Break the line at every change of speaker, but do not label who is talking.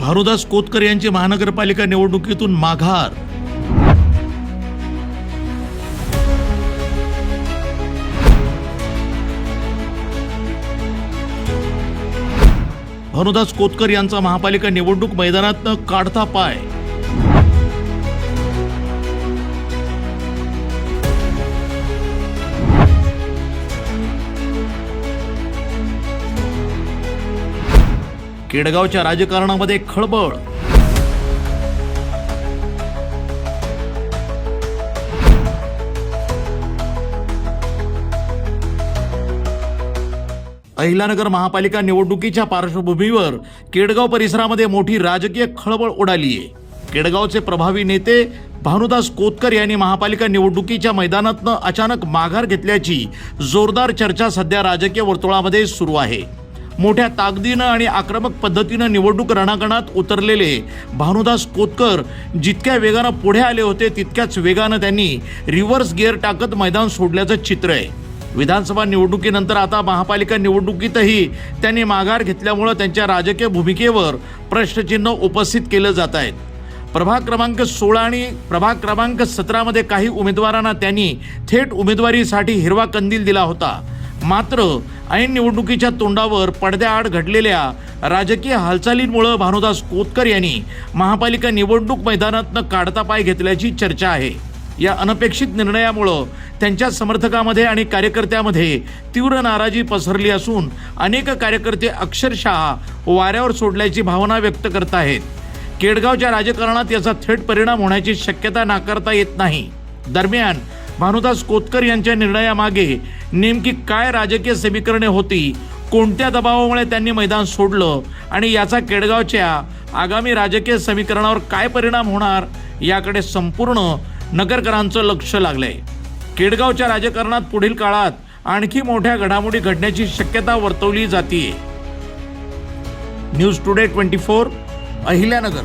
भानुदास कोतकर यांची महानगरपालिका निवडणुकीतून माघार. भानुदास कोतकर यांचा महापालिका निवडणूक मैदानात काढता पाय. केडगावच्या राजकारणामध्ये खळबळ. अहिलानगर महापालिका निवडणुकीच्या पार्श्वभूमीवर केडगाव परिसरामध्ये मोठी राजकीय खळबळ उडाली आहे केडगावचे प्रभावी नेते भानुदास कोतकर यांनी महापालिका निवडणुकीच्या मैदानातनं अचानक माघार घेतल्याची जोरदार चर्चा सध्या राजकीय वर्तुळामध्ये सुरू आहे. मोठ्या ताकदीनं आणि आक्रमक पद्धतीनं निवडणूक रणांगणात उतरलेले भानुदास कोतकर जितक्या वेगानं पुढे आले होते तितक्याच वेगानं त्यांनी रिव्हर्स गिअर टाकत मैदान सोडल्याचं चित्र आहे. विधानसभा निवडणुकीनंतर आता महापालिका निवडणुकीतही त्यांनी माघार घेतल्यामुळं त्यांच्या राजकीय भूमिकेवर प्रश्नचिन्ह उपस्थित केलं जात आहेत. प्रभाग क्रमांक सोळा आणि प्रभाग क्रमांक सतरामध्ये काही उमेदवारांना त्यांनी थेट उमेदवारीसाठी हिरवा कंदील दिला होता. मात्र ऐन निवडणुकीच्या तोंडावर पडद्याआड घडलेल्या राजकीय हालचालींमुळं भानुदास कोतकर यांनी महापालिका निवडणूक मैदानातनं काढता पाय घेतल्याची चर्चा आहे. या अनपेक्षित निर्णयामुळं त्यांच्या समर्थकामध्ये आणि कार्यकर्त्यामध्ये तीव्र नाराजी पसरली असून अनेक कार्यकर्ते अक्षरशः वाऱ्यावर सोडल्याची भावना व्यक्त करत आहेत. केडगावच्या राजकारणात याचा थेट परिणाम होण्याची शक्यता नाकारता येत नाही. दरम्यान भानुदास कोतकर यांच्या निर्णयामागे नेमकी काय राजकीय समीकरणे होती कोणत्या दबावामुळे त्यांनी मैदान सोडलं आणि याचा केडगावच्या आगामी राजकीय समीकरणावर काय परिणाम होणार याकडे संपूर्ण नगरकरांचं लक्ष लागलंय. केडगावच्या राजकारणात पुढील काळात आणखी मोठ्या घडामोडी घडण्याची शक्यता वर्तवली जाते news today twenty four Ahilyanagar.